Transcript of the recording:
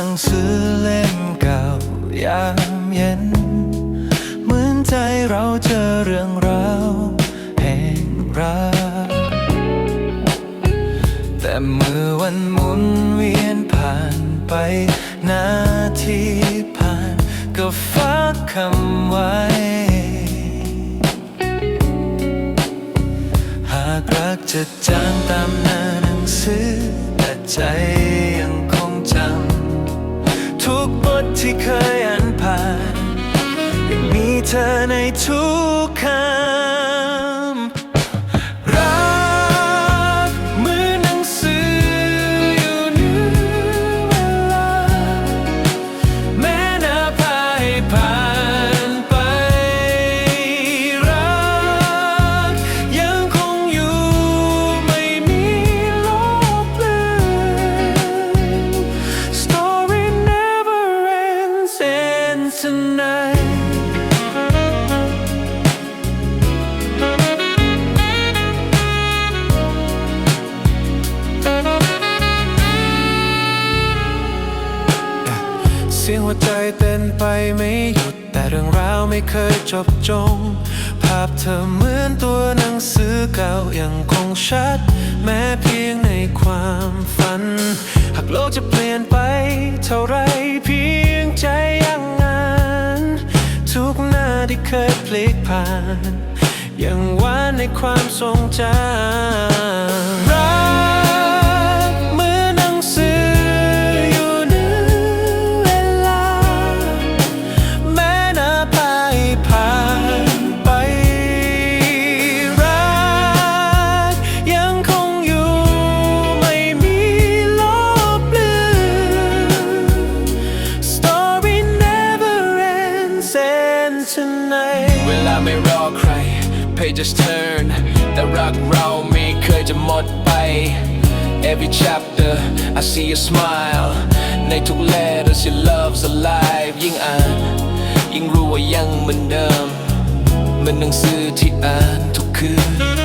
หนังสือเล่มเก่ายามเย็น เหมือนใจเราเจอเรื่องราวแห่งรัก แต่เมื่อวันหมุนเวียนผ่านไปนาทีผ่านก็ฝากคำไว้ หากรักจะจางตามหน้าหนังสือแต่ใจ ที่เคยอันผ่านยังมีเธอในทุกคำ สียงหัวใจเต้นไปไม่หยุด แต่เรื่องราวไม่เคยจบจง ภาพเธอเหมือนตัวหนังสือเก่ายังคงชัด แม้เพียงในความฝัน หากโลกจะเปลี่ยนไปเท่าไรเพียงใจยังงานทุกหน้าที่เคยพลิกผ่าน ยังหวานในความทรงจำ pages turn แต่รักเราไม่เคยจะหมดไป Every chapter I see you smile ในทุก letters your love's alive ยิ่งอ่าน ยิ่งรู้ว่ายังเหมือนเดิม เหมือนหนังสือที่อ่านทุกคืน